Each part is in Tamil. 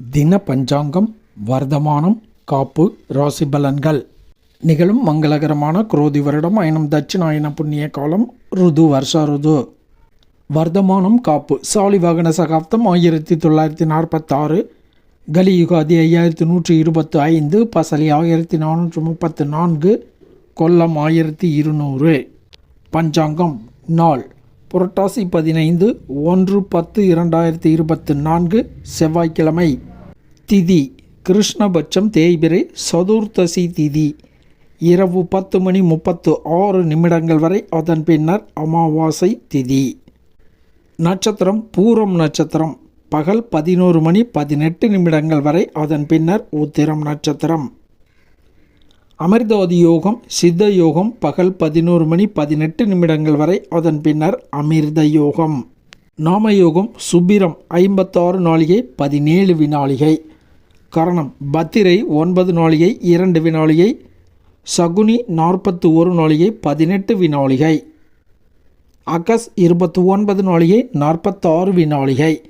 தின பஞ்சாங்கம் வர்த்தமானம் காப்பு ராசி பலன்கள் நிகழும் மங்களகரமான குரோதி வருடம் அயனம் தட்சிணாயன புண்ணிய காலம் ருது வருஷ ருது. வர்த்தமானம் காப்பு சாலி வாகன சகாப்தம் ஆயிரத்தி தொள்ளாயிரத்தி நாற்பத்தாறு. கலியுகாதி ஐயாயிரத்தி நூற்றி இருபத்து ஐந்து பசலி ஆயிரத்தி நானூற்றி முப்பத்து நான்கு கொல்லம் ஆயிரத்தி இருநூறு. பஞ்சாங்கம் நாள் புரட்டாசி பதினைந்து ஒன்று பத்து இரண்டாயிரத்தி இருபத்து நான்கு செவ்வாய்க்கிழமை. திதி. கிருஷ்ணபட்சம் தேய்பிரை சதுர்த்தசி திதி. இரவு பத்து மணி முப்பத்து ஆறு நிமிடங்கள் வரை அதன் பின்னர் அமாவாசை திதி. நட்சத்திரம் பூரம் நட்சத்திரம். பகல் பதினோரு மணி பதினெட்டு நிமிடங்கள் வரை அதன் பின்னர் உத்திரம் நட்சத்திரம். அமிர்தவதி யோகம் சித்த யோகம் பகல் பதினோரு மணி பதினெட்டு நிமிடங்கள் வரை அதன் பின்னர் அமிர்த யோகம். நாமயோகம் சுபிரம் ஐம்பத்தாறு நாளிகை பதினேழு வினாளிகை கரணம் பத்திரை ஒன்பது நாளிகை இரண்டு வினாளிகை சகுனி நாற்பத்து ஒரு நாளிகை பதினெட்டு வினாளிகை. அகஸ் இருபத்தி ஒன்பது நாளிகை நாற்பத்தாறு வினாளிகை.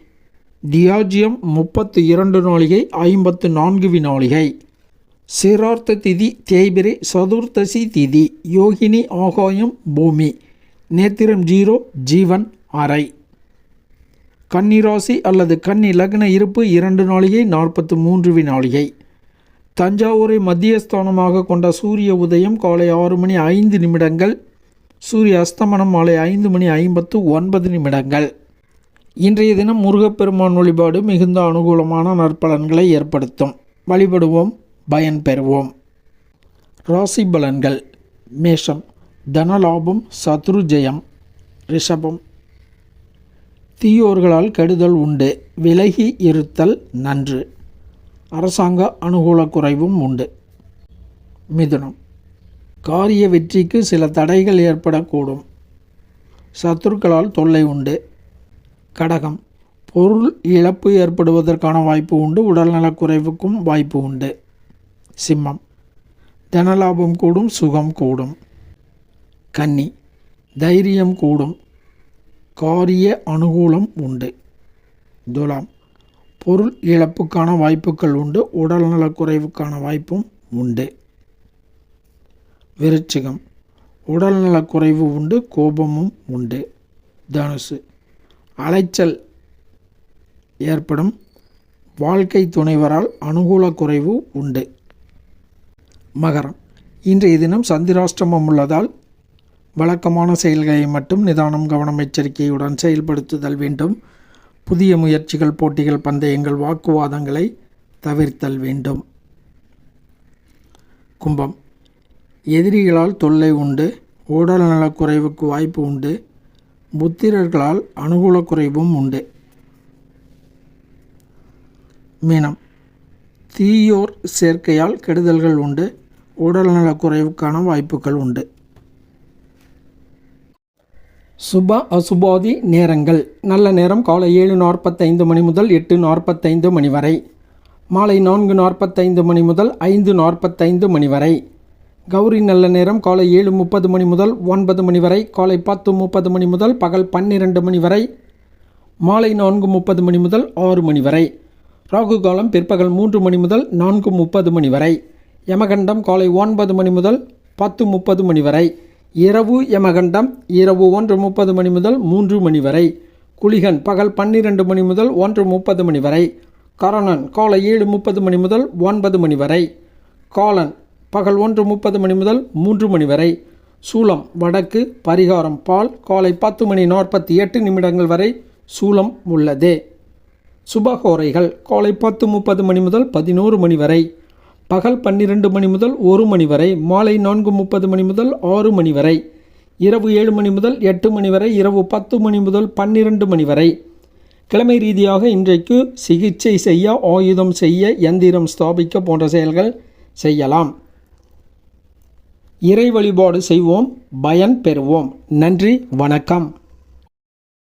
டியாஜியம் முப்பத்து இரண்டு நாளிகை ஐம்பத்து நான்கு வினாளிகை. சிரார்த்த திதி தேய்பிரை சதுர்த்தசி திதி. யோகினி ஆகாயம் பூமி. நேத்திரம் ஜீரோ ஜீவன் அறை. கன்னிராசி அல்லது கன்னி லக்ன இருப்பு இரண்டு நாளிகை நாற்பத்து மூன்று வினாளிகை. தஞ்சாவூரை மத்தியஸ்தானமாக கொண்ட சூரிய உதயம் காலை ஆறு மணி ஐந்து நிமிடங்கள் சூரிய அஸ்தமனம் மாலை ஐந்து மணி ஐம்பத்து ஒன்பது நிமிடங்கள். இன்றைய தினம் முருகப்பெருமான் வழிபாடு மிகுந்த அனுகூலமான நற்பலன்களை ஏற்படுத்தும். வழிபடுவோம் பயன் பெறுவோம். ராசி பலன்கள். மேஷம். தனலாபம் சத்ரு ஜெயம். ரிஷபம். தீயோர்களால் கெடுதல் உண்டு விலகி இருத்தல் நன்று. அரசாங்க அனுகூல குறைவும் உண்டு. மிதுனம். காரிய வெற்றிக்கு சில தடைகள் ஏற்படக்கூடும். சத்துருக்களால் தொல்லை உண்டு. கடகம். பொருள் இழப்பு ஏற்படுவதற்கான வாய்ப்பு உண்டு உடல்நலக் குறைவுக்கும் வாய்ப்பு உண்டு. சிம்மம். தனலாபம் கூடும் சுகம் கூடும். கன்னி. தைரியம் கூடும் காரிய அனுகூலம் உண்டு. துலாம் பொருள் இழப்புக்கான வாய்ப்புகள் உண்டு. உடல்நலக் குறைவுக்கான வாய்ப்பும் உண்டு. விருச்சிகம். உடல்நலக் குறைவு உண்டு. கோபமும் உண்டு. தனுசு. அலைச்சல் ஏற்படும். வாழ்க்கை துணைவரால் அனுகூல குறைவு உண்டு. மகரம். இன்றைய தினம் சந்திராஷ்டமம் உள்ளதால் வழக்கமான செயல்களை மட்டும் நிதானம் கவனம் எச்சரிக்கையுடன் செயல்படுத்துதல் வேண்டும். புதிய முயற்சிகள் போட்டிகள் பந்தயங்கள் வாக்குவாதங்களை தவிர்த்தல் வேண்டும். கும்பம். எதிரிகளால் தொல்லை உண்டு உடல் நலக்குறைவுக்கு வாய்ப்பு உண்டு புத்திரர்களால் அனுகூல குறைவும் உண்டு. மீனம். தீயோர் சேர்க்கையால் கெடுதல்கள் உண்டு உடல்நலக் குறைவுக்கான வாய்ப்புகள் உண்டு. சுப அசுபாதி நேரங்கள். நல்ல நேரம் காலை ஏழு நாற்பத்தைந்து மணி முதல் எட்டு நாற்பத்தைந்து மணி வரை. மாலை நான்கு நாற்பத்தைந்து மணி முதல் ஐந்து நாற்பத்தைந்து மணி வரை. கௌரி நல்ல நேரம் காலை ஏழு முப்பது மணி முதல் ஒன்பது மணி வரை. காலை பத்து முப்பது மணி முதல் பகல் பன்னிரெண்டு மணி வரை. மாலை நான்கு முப்பது மணி முதல் ஆறு மணி வரை. ராகு காலம் பிற்பகல் மூன்று மணி முதல் நான்கு முப்பது மணி வரை. யமகண்டம் காலை ஒன்பது மணி முதல் பத்து முப்பது மணி வரை. இரவு யமகண்டம் இரவு ஒன்று முப்பது மணி முதல் மூன்று மணி வரை. குளிகன் பகல் பன்னிரண்டு மணி முதல் ஒன்று முப்பது மணி வரை. கரணன் காலை ஏழு முப்பது மணி முதல் ஒன்பது மணி வரை. காலன் பகல் ஒன்று முப்பது மணி முதல் மூன்று மணி வரை. சூலம் வடக்கு பரிகாரம் பால் காலை பத்து மணி நாற்பத்தி எட்டு நிமிடங்கள் வரை சூலம் உள்ளது. சுபகோரைகள் காலை பத்து முப்பது மணி முதல் பதினோரு மணி வரை. பகல் பன்னிரண்டு மணி முதல் ஒரு மணி வரை மாலை நான்கு முப்பது மணி முதல் ஆறு மணி வரை இரவு ஏழு மணி முதல் எட்டு மணி வரை இரவு பத்து மணி முதல் பன்னிரண்டு மணி வரை. கிழமை ரீதியாக இன்றைக்கு சிகிச்சை செய்ய ஆயுதம் செய்ய எந்திரம் ஸ்தாபிக்க போன்ற செயல்கள் செய்யலாம். இறை வழிபாடு செய்வோம் பயன் பெறுவோம். நன்றி வணக்கம்.